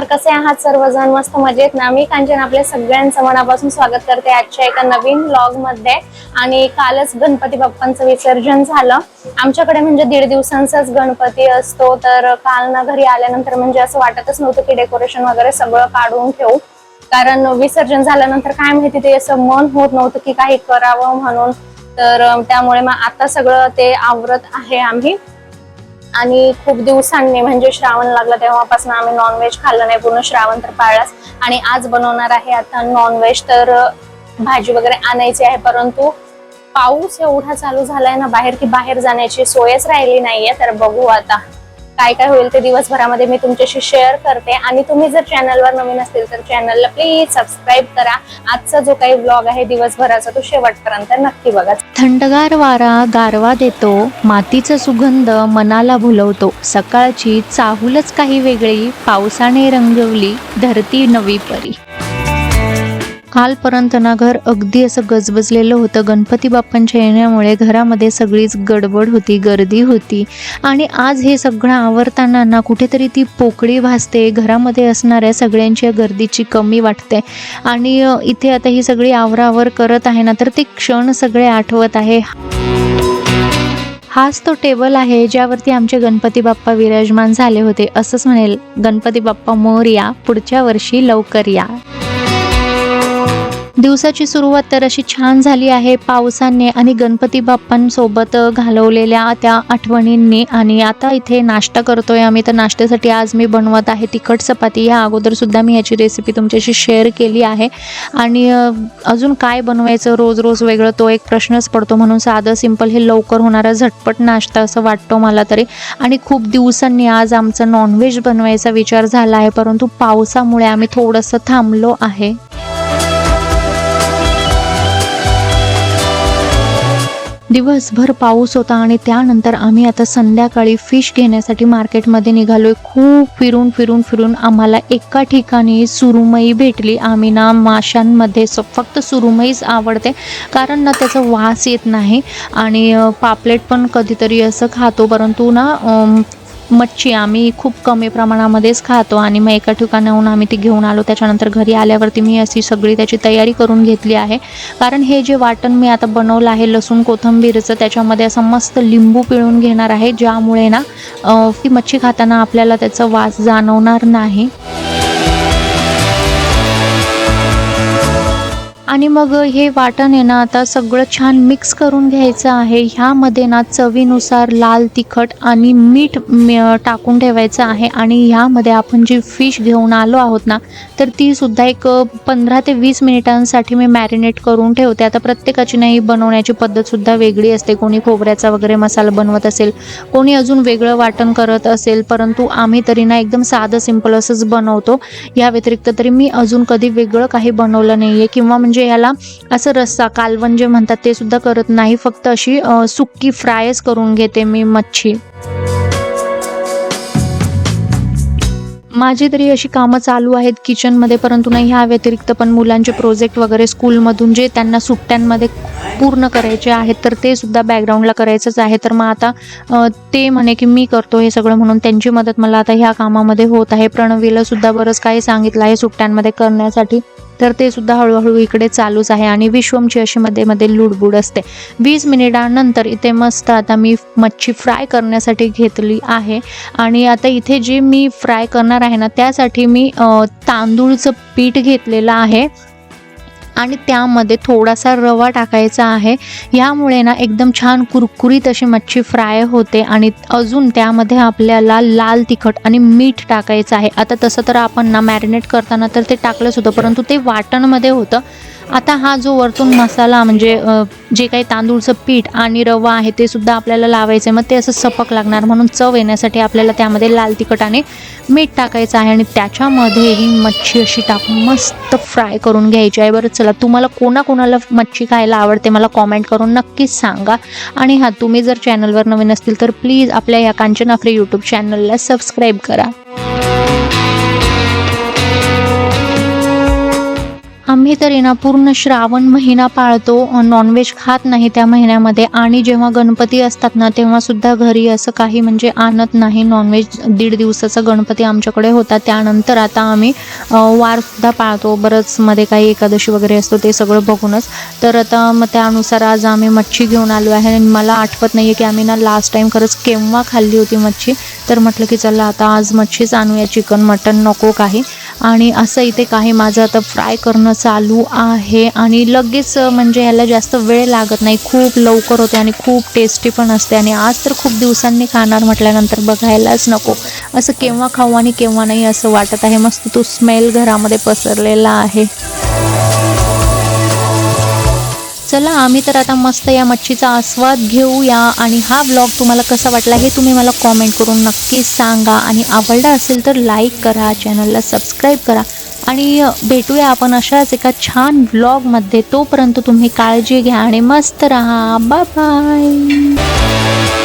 नमस्कार कसे आहात सर्वजण? मस्त मजेत ना? मी कांचन आपल्या सगळ्यांचं मनापासून स्वागत करते आजच्या एका नवीन ब्लॉगमध्ये आणि कालच गणपती बाप्पांचं विसर्जन झालं. आमच्याकडे म्हणजे दीड दिवसांचाच गणपती असतो. तर काल ना घरी आल्यानंतर म्हणजे असं वाटतच नव्हतं की डेकोरेशन वगैरे सगळं काढून ठेवू. कारण विसर्जन झाल्यानंतर काय माहिती ते असं मन होत नव्हतं की काही करावं म्हणून. तर त्यामुळे मग आता सगळं ते आवरत आहे आम्ही. आणि खूप दिवसांनी म्हणजे श्रावण लागला तेव्हापासून आम्ही नॉनव्हेज खाल्लं नाही पूर्ण श्रावण तर पाळलाच. आणि आज बनवणार आहे आता नॉनव्हेज तर भाजी वगैरे आणायची आहे परंतु पाऊस एवढा चालू झालाय ना बाहेर की बाहेर जाण्याची सोयच राहिली नाहीये तर बघू आता. काय काय होईल ते दिवसभरामध्ये मी तुमच्याशी शेअर करते. आणि तुम्ही जर चॅनलवर नवीन असतील तर चॅनलला प्लीज सबस्क्राईब करा. आजचा जो काही ब्लॉग आहे दिवसभराचा तो शेवटपर्यंत नक्की बघा. थंडगार वारा गारवा देतो मातीचा सुगंध मनाला भुलवतो. सकाळची चाहूलच काही वेगळी पावसाने रंगवली धरती नवी परी. कालपर्यंत ना घर अगदी असं गजबजलेलं होतं. गणपती बाप्पांच्या येण्यामुळे घरामध्ये सगळीच गडबड होती गर्दी होती. आणि आज हे सगळं आवरताना ना कुठेतरी ती पोकळी भासते घरामध्ये असणाऱ्या सगळ्यांच्या गर्दीची कमी वाटते. आणि इथे आता ही सगळी आवरावर करत आहे ना तर ते क्षण सगळे आठवत आहे. हाच तो टेबल आहे ज्यावरती आमचे गणपती बाप्पा विराजमान झाले होते. असंच म्हणेल गणपती बाप्पा मोर या पुढच्या वर्षी लवकर या. दिवसाची सुरुवात तर अशी छान झाली आहे. पावसाने आणि गणपती बाप्पांसोबत घालवलेल्या त्या आठवणींनी आणि आता इथे नाश्ता करतोय आम्ही. तर नाश्त्यासाठी आज मी बनवत आहे तिखट चपाती. ह्या अगोदर सुद्धा मी याची रेसिपी तुमच्याशी शेअर केली आहे. आणि अजून काय बनवायचं? रोज रोज वेगळं तो एक प्रश्नच पडतो. म्हणून साधं सिंपल हे लवकर होणारा झटपट नाश्ता असं वाटतो मला तरी. आणि खूप दिवसांनी आज आमचं नॉनव्हेज बनवायचा विचार झाला आहे. परंतु पावसामुळे आम्ही थोडंसं थांबलो आहे. दिवसभर पाऊस होता आणि त्यानंतर आम्ही आता संध्याकाळी फिश घेण्यासाठी मार्केटमध्ये निघालोय. खूप फिरून फिरून फिरून आम्हाला एका ठिकाणी सुरुमई भेटली. आम्ही ना माशांमध्ये फक्त सुरुमईच आवडते. कारण ना त्याचा वास येत नाही आणि पापलेट पण कधीतरी असं खातो. परंतु ना मच्छी आम्ही खूप कमी प्रमाणामध्येच खातो आणि मग एका ठिकाणाहून आम्ही ती घेऊन आलो त्याच्यानंतर घरी आल्यावरती मी अशी सगळी त्याची तयारी करून घेतली आहे. कारण हे जे वाटण मी आता बनवलं आहे लसूण कोथिंबीरचं त्याच्यामध्ये असं मस्त लिंबू पिळून घेणार आहे ज्यामुळे ना ती मच्छी खाताना आपल्याला त्याचा वास जाणवणार नाही. आणि मग हे वाटण आहे ना आता सगळं छान मिक्स करून घ्यायचं आहे. ह्यामध्ये ना चवीनुसार लाल तिखट आणि मीठ टाकून ठेवायचं आहे. आणि ह्यामध्ये आपण जी फिश घेऊन आलो आहोत ना तर ती सुद्धा एक पंधरा ते वीस मिनिटांसाठी मी मॅरिनेट करून ठेवते. आता प्रत्येकाची नाही बनवण्याची पद्धतसुद्धा वेगळी असते. कोणी खोबऱ्याचा वगैरे मसाला बनवत असेल कोणी अजून वेगळं वाटण करत असेल परंतु आम्ही तरी ना एकदम साधं सिंपल असंच बनवतो. या व्यतिरिक्त तरी मी अजून कधी वेगळं काही बनवलं नाही आहे किंवा म्हणजे म्हणजे ह्याला असं रस्सा कालवण जे म्हणतात ते सुद्धा करत नाही. फक्त अशी सुक्की फ्रायच करून घेते मी मच्छी. माझी तरी अशी कामं चालू आहेत किचनमध्ये परंतु नाही ह्या व्यतिरिक्त पण मुलांचे प्रोजेक्ट वगैरे स्कूलमधून जे त्यांना सुट्ट्यांमध्ये पूर्ण करायचे आहेत तर ते सुद्धा बॅकग्राऊंडला करायचंच आहे. तर मग आता ते म्हणे की मी करतो हे सगळं म्हणून त्यांची मदत मला आता ह्या कामामध्ये होत आहे. प्रणवीला सुद्धा बरंच काही सांगितलं आहे सुट्ट्यांमध्ये करण्यासाठी. तर ते सुद्धा हळूहळू इकडे चालूच आहे आणि विश्वमची अशी मध्ये मध्ये लुडबुड असते. वीस मिनिटांनंतर इथे मस्त आता मी मच्छी फ्राय करण्यासाठी घेतली आहे. आणि आता इथे जी मी फ्राय करणार आहे ना त्यासाठी मी तांदूळचं पीठ घेतलेलं आहे. आणि त्यामध्ये थोडासा रवा टाकायचा आहे. यामुळे ना एकदम छान कुरकुरीत अशी मच्छी फ्राय होते आणि अजून त्यामध्ये आपल्याला लाल तिखट आणि मीठ टाकायचं आहे. आता तसं तर आपण ना मॅरिनेट करताना तर ते टाकलंच होतं परंतु ते वाटणमध्ये होतं. आता हा जो वरतून मसाला म्हणजे जे काही तांदूळचं पीठ आणि रवा आहे ते सुद्धा आपल्याला लावायचं आहे मग ते असं सपक लागणार. म्हणून चव येण्यासाठी आपल्याला त्यामध्ये लाल तिखट आणि मीठ टाकायचं आहे आणि त्याच्यामध्ये ही मच्छी अशी टाकून मस्त फ्राय करून घ्यायची आहे. बरं चला तुम्हाला कोणाकोणाला मच्छी खायला आवडते मला कॉमेंट करून नक्कीच सांगा. आणि हां तुम्ही जर चॅनलवर नवीन असतील तर प्लीज आपल्या या कांचन आफ्रे यूट्यूब चॅनलला सबस्क्राईब करा. आम्ही तर ना पूर्ण श्रावण महिना पाळतो नॉनव्हेज खात नाही त्या महिन्यामध्ये. आणि जेव्हा गणपती असतात ना तेव्हा सुद्धा घरी असं काही म्हणजे आणत नाही नॉनव्हेज दीड दिवसाचा गणपती आमच्याकडे होता. त्यानंतर आता आम्ही वारसुद्धा पाळतो. बरंच मध्ये काही एकादशी वगैरे असतो ते सगळं बघूनच. तर आता मग त्यानुसार आज आम्ही मच्छी घेऊन आलो आहे. आणि मला आठवत नाही आहे की आम्ही ना लास्ट टाईम खरंच केव्हा खाल्ली होती मच्छी. तर म्हटलं की चला आता आज मच्छीच आणूया. चिकन मटन नको काही. आणि असं इथे काही माझं आता फ्राय करणं चालू आहे. आणि लगेच म्हणजे ह्याला जास्त वेळ लागत नाही. खूप लवकर होते आणि खूप टेस्टी पण असते. आणि आज तर खूप दिवसांनी खाणार म्हटल्यानंतर बघायलाच नको. असं केव्हा खाऊ आणि केव्हा नाही असं वाटत आहे. मस्त तो स्मेल घरामध्ये पसरलेला आहे. चला आम्ही तर आता मस्त या मच्छीचा आस्वाद घेऊया. आणि हा ब्लॉग तुम्हाला कसा वाटला हे तुम्ही मला कॉमेंट करून नक्कीच सांगा. आणि आवडला असेल तर लाईक करा चॅनलला सबस्क्राईब करा. आणि भेटूया आपण अशाच एका छान ब्लॉगमध्ये तोपर्यंत तुम्ही काळजी घ्या आणि मस्त राहा. Bye bye